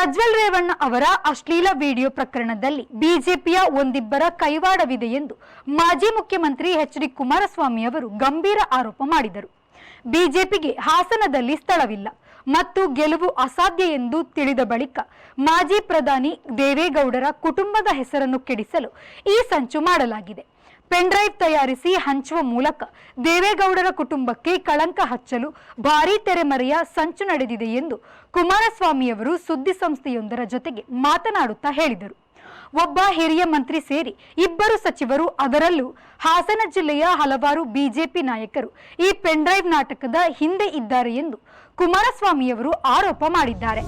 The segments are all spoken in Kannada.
ಪ್ರಜ್ವಲ್ ರೇವಣ್ಣ ಅವರ ಅಶ್ಲೀಲ ವಿಡಿಯೋ ಪ್ರಕರಣದಲ್ಲಿ ಬಿಜೆಪಿಯ ಒಂದಿಬ್ಬರ ಕೈವಾಡವಿದೆ ಎಂದು ಮಾಜಿ ಮುಖ್ಯಮಂತ್ರಿ ಎಚ್ ಡಿ ಕುಮಾರಸ್ವಾಮಿ ಅವರು ಗಂಭೀರ ಆರೋಪ ಮಾಡಿದರು. ಬಿಜೆಪಿಗೆ ಹಾಸನದಲ್ಲಿ ಸ್ಥಳವಿಲ್ಲ. ಮತ್ತು ಗೆಲುವು ಅಸಾಧ್ಯ ಎಂದು ತಿಳಿದ ಬಳಿಕ ಮಾಜಿ ಪ್ರಧಾನಿ ದೇವೇಗೌಡರ ಕುಟುಂಬದ ಹೆಸರನ್ನು ಕೆಡಿಸಲು ಈ ಸಂಚು ಮಾಡಲಾಗಿದೆ. ಪೆನ್ಡ್ರೈವ್ ತಯಾರಿಸಿ ಹಂಚುವ ಮೂಲಕ ದೇವೇಗೌಡರ ಕುಟುಂಬಕ್ಕೆ ಕಳಂಕ ಹಚ್ಚಲು ಭಾರೀ ತೆರೆಮರೆಯ ಸಂಚು ನಡೆದಿದೆ ಎಂದು ಕುಮಾರಸ್ವಾಮಿಯವರು ಸುದ್ದಿ ಸಂಸ್ಥೆಯೊಂದರ ಜೊತೆಗೆ ಮಾತನಾಡುತ್ತಾ ಹೇಳಿದರು. ಒಬ್ಬ ಹಿರಿಯ ಮಂತ್ರಿ ಸೇರಿ ಇಬ್ಬರು ಸಚಿವರು ಅದರಲ್ಲೂ ಹಾಸನ ಜಿಲ್ಲೆಯ ಹಲವಾರು ಬಿಜೆಪಿ ನಾಯಕರು ಈ ಪೆನ್ಡ್ರೈವ್ ನಾಟಕದ ಹಿಂದೆ ಇದ್ದಾರೆ ಎಂದು ಕುಮಾರಸ್ವಾಮಿಯವರು ಆರೋಪ ಮಾಡಿದ್ದಾರೆ.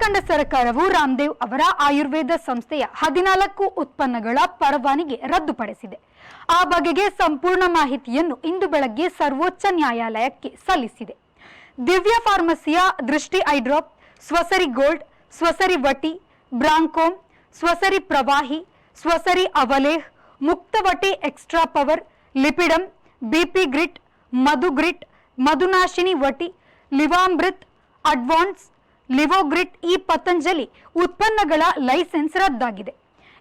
ಉತ್ತರಾಖಂಡ ಸರ್ಕಾರವು ರಾಮದೇವ್ ಅವರ ಆಯುರ್ವೇದ ಸಂಸ್ಥೆಯ ಹದಿನಾಲ್ಕು ಉತ್ಪನ್ನಗಳ ಪರವಾನಿಗೆ ರದ್ದುಪಡಿಸಿದೆ. ಆ ಬಗೆಗೆ ಸಂಪೂರ್ಣ ಮಾಹಿತಿಯನ್ನು ಇಂದು ಬೆಳಗ್ಗೆ ಸರ್ವೋಚ್ಚ ನ್ಯಾಯಾಲಯಕ್ಕೆ ಸಲ್ಲಿಸಿದೆ. Divya ಫಾರ್ಮಸಿಯ Drishti eye drop Swasari gold, Swasari Vati, Bronchom, Swasari Pravahi, Swasari Avaleh Muktavati extra power Lipidom BP Grit Madhu Grit Madhunashini Vati, Livamrit, advance Livogrit ಈ ಪತಂಜಲಿ ಉತ್ಪನ್ನಗಳ ಲೈಸೆನ್ಸ್ ರದ್ದಾಗಿದೆ.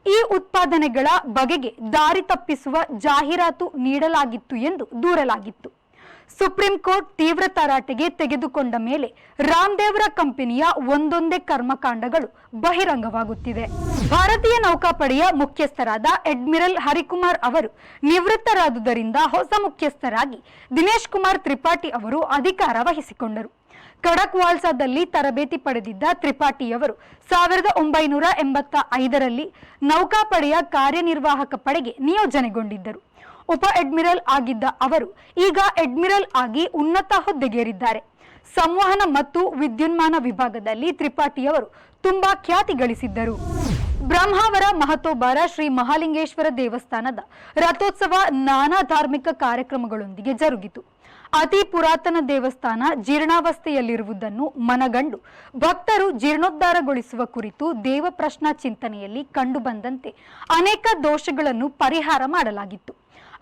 ಈ ಉತ್ಪಾದನೆಗಳ ಬಗೆಗೆ ದಾರಿ ತಪ್ಪಿಸುವ ಜಾಹೀರಾತು ನೀಡಲಾಗಿತ್ತು ಎಂದು ದೂರಲಾಗಿತ್ತು. ಸುಪ್ರೀಂ ಕೋರ್ಟ್ ತೀವ್ರ ತರಾಟೆಗೆ ತೆಗೆದುಕೊಂಡ ಮೇಲೆ ರಾಮದೇವರ ಕಂಪನಿಯ ಒಂದೊಂದೇ ಕರ್ಮಕಾಂಡಗಳು ಬಹಿರಂಗವಾಗುತ್ತಿದೆ ಭಾರತೀಯ ನೌಕಾಪಡೆಯ ಮುಖ್ಯಸ್ಥರಾದ ಅಡ್ಮಿರಲ್ ಹರಿಕುಮಾರ್ ಅವರು ನಿವೃತ್ತರಾದುದರಿಂದ ಹೊಸ ಮುಖ್ಯಸ್ಥರಾಗಿ ದಿನೇಶ್ ಕುಮಾರ್ ತ್ರಿಪಾಠಿ ಅವರು ಅಧಿಕಾರ ವಹಿಸಿಕೊಂಡರು. ಖಡಕ್ ವಾಲ್ಸಾದಲ್ಲಿ ತರಬೇತಿ ಪಡೆದಿದ್ದ ತ್ರಿಪಾಠಿಯವರು ಸಾವಿರದ ಒಂಬೈನೂರ ಎಂಬತ್ತ ಐದರಲ್ಲಿ ನೌಕಾಪಡೆಯ ಕಾರ್ಯನಿರ್ವಾಹಕ ಪಡೆಗೆ ನಿಯೋಜನೆಗೊಂಡಿದ್ದರು. ಉಪ ಅಡ್ಮಿರಲ್ ಆಗಿದ್ದ ಅವರು ಈಗ ಅಡ್ಮಿರಲ್ ಆಗಿ ಉನ್ನತ ಹುದ್ದೆಗೇರಿದ್ದಾರೆ. ಸಂವಹನ ಮತ್ತು ವಿದ್ಯುನ್ಮಾನ ವಿಭಾಗದಲ್ಲಿ ತ್ರಿಪಾಠಿಯವರು ತುಂಬಾ ಖ್ಯಾತಿ ಗಳಿಸಿದ್ದರು. ಬ್ರಹ್ಮಾವರ ಮಹತೋಬಾರ ಶ್ರೀ ಮಹಾಲಿಂಗೇಶ್ವರ ದೇವಸ್ಥಾನದ ರಥೋತ್ಸವ ನಾನಾ ಧಾರ್ಮಿಕ ಕಾರ್ಯಕ್ರಮಗಳೊಂದಿಗೆ ಜರುಗಿತು. ಅತಿ ಪುರಾತನ ದೇವಸ್ಥಾನ ಜೀರ್ಣಾವಸ್ಥೆಯಲ್ಲಿರುವುದನ್ನು ಮನಗಂಡು ಭಕ್ತರು ಜೀರ್ಣೋದ್ಧಾರಗೊಳಿಸುವ ಕುರಿತು ದೇವಪ್ರಶ್ನ ಚಿಂತನೆಯಲ್ಲಿ ಕಂಡುಬಂದಂತೆ ಅನೇಕ ದೋಷಗಳನ್ನು ಪರಿಹಾರ ಮಾಡಲಾಗಿತ್ತು.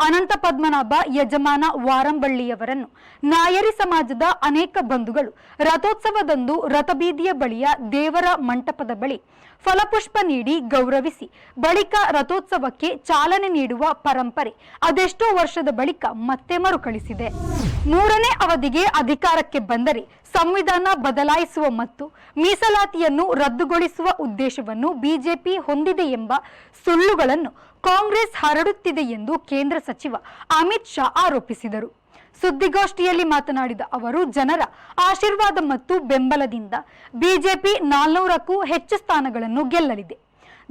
ಅನಂತ ಪದ್ಮನಾಭ ಯಜಮಾನ ವಾರಂಬಳ್ಳಿಯವರನ್ನು. ನಾಯರಿ ಸಮಾಜದ ಅನೇಕ ಬಂಧುಗಳು. ರಥೋತ್ಸವದಂದು ರಥಬೀದಿಯ ಬಳಿಯ ದೇವರ ಮಂಟಪದ ಬಳಿ ಫಲಪುಷ್ಪ ನೀಡಿ ಗೌರವಿಸಿ, ಬಳಿಕ ರಥೋತ್ಸವಕ್ಕೆ ಚಾಲನೆ ನೀಡುವ ಪರಂಪರೆ ಅದೆಷ್ಟೋ ವರ್ಷದ ಬಳಿಕ ಮತ್ತೆ ಮರುಕಳಿಸಿದೆ. ಮೂರನೇ ಅವಧಿಗೆ ಅಧಿಕಾರಕ್ಕೆ ಬಂದರೆ ಸಂವಿಧಾನ ಬದಲಾಯಿಸುವ ಮತ್ತು ಮೀಸಲಾತಿಯನ್ನು ರದ್ದುಗೊಳಿಸುವ ಉದ್ದೇಶವನ್ನು ಬಿಜೆಪಿ ಹೊಂದಿದೆ ಎಂಬ ಸುಳ್ಳುಗಳನ್ನು ಕಾಂಗ್ರೆಸ್ ಹರಡುತ್ತಿದೆ ಎಂದು ಕೇಂದ್ರ ಸಚಿವ ಅಮಿತ್ ಶಾ ಆರೋಪಿಸಿದರು. ಸುದ್ದಿಗೋಷ್ಠಿಯಲ್ಲಿ ಮಾತನಾಡಿದ ಅವರು, ಜನರ ಆಶೀರ್ವಾದ ಮತ್ತು ಬೆಂಬಲದಿಂದ ಬಿಜೆಪಿ ನಾಲ್ನೂರಕ್ಕೂ ಹೆಚ್ಚು ಸ್ಥಾನಗಳನ್ನು ಗೆಲ್ಲಲಿದೆ.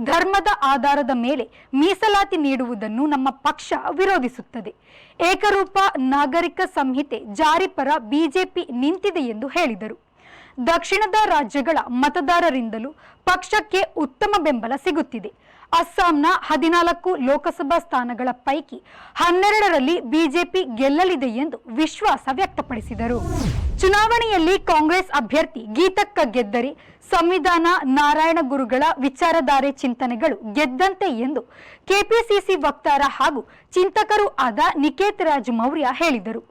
ಧರ್ಮದ ಆಧಾರದ ಮೇಲೆ ಮೀಸಲಾತಿ ನೀಡುವುದನ್ನು ನಮ್ಮ ಪಕ್ಷ ವಿರೋಧಿಸುತ್ತದೆ. ಏಕರೂಪ ನಾಗರಿಕ ಸಂಹಿತೆ ಜಾರಿ ಪರ ಬಿಜೆಪಿ ನಿಂತಿದೆ ಎಂದು ಹೇಳಿದರು. ದಕ್ಷಿಣದ ರಾಜ್ಯಗಳ ಮತದಾರರಿಂದಲೂ ಪಕ್ಷಕ್ಕೆ ಉತ್ತಮ ಬೆಂಬಲ ಸಿಗುತ್ತಿದೆ. ಅಸ್ಸಾಂನ ಹದಿನಾಲ್ಕು ಲೋಕಸಭಾ ಸ್ಥಾನಗಳ ಪೈಕಿ ಹನ್ನೆರಡರಲ್ಲಿ ಬಿಜೆಪಿ ಗೆಲ್ಲಲಿದೆ ಎಂದು ವಿಶ್ವಾಸ ವ್ಯಕ್ತಪಡಿಸಿದರು. ಚುನಾವಣೆಯಲ್ಲಿ ಕಾಂಗ್ರೆಸ್ ಅಭ್ಯರ್ಥಿ ಗೀತಕ್ಕ ಗೆದ್ದರೆ ಸಂವಿಧಾನ ನಾರಾಯಣ ಗುರುಗಳ ವಿಚಾರಧಾರೆ ಚಿಂತನೆಗಳು ಗೆದ್ದಂತೆ ಎಂದು ಕೆಪಿಸಿಸಿ ವಕ್ತಾರ ಹಾಗೂ ಚಿಂತಕರೂ ಆದ ನಿಕೇತ್ ರಾಜ್ ಮೌರ್ಯ ಹೇಳಿದರು.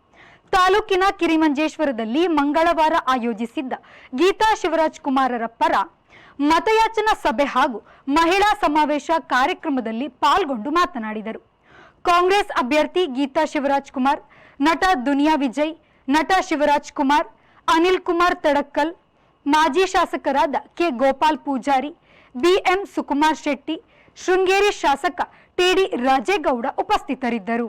ತಾಲೂಕಿನ ಕಿರಿಮಂಜೇಶ್ವರದಲ್ಲಿ ಮಂಗಳವಾರ ಆಯೋಜಿಸಿದ್ದ ಗೀತಾ ಶಿವರಾಜ್ ಕುಮಾರರ ಪರ ಮತಯಾಚನಾ ಸಭೆ ಹಾಗೂ ಮಹಿಳಾ ಸಮಾವೇಶ ಕಾರ್ಯಕ್ರಮದಲ್ಲಿ ಪಾಲ್ಗೊಂಡು ಮಾತನಾಡಿದರು. ಕಾಂಗ್ರೆಸ್ ಅಭ್ಯರ್ಥಿ ಗೀತಾ ಶಿವರಾಜ್ ಕುಮಾರ್, ನಟ ದುನಿಯಾ ವಿಜಯ್, ನಟ ಶಿವರಾಜ್ ಕುಮಾರ್, ಅನಿಲ್ ಕುಮಾರ್ ತಡಕ್ಕಲ್ ಮಾಜಿ ಶಾಸಕರಾದ ಕೆ ಗೋಪಾಲ್ ಪೂಜಾರಿ, ಬಿಎಂ ಸುಕುಮಾರ್ ಶೆಟ್ಟಿ, ಶೃಂಗೇರಿ ಶಾಸಕ ಟಿಡಿ ರಾಜೇಗೌಡ ಉಪಸ್ಥಿತರಿದ್ದರು.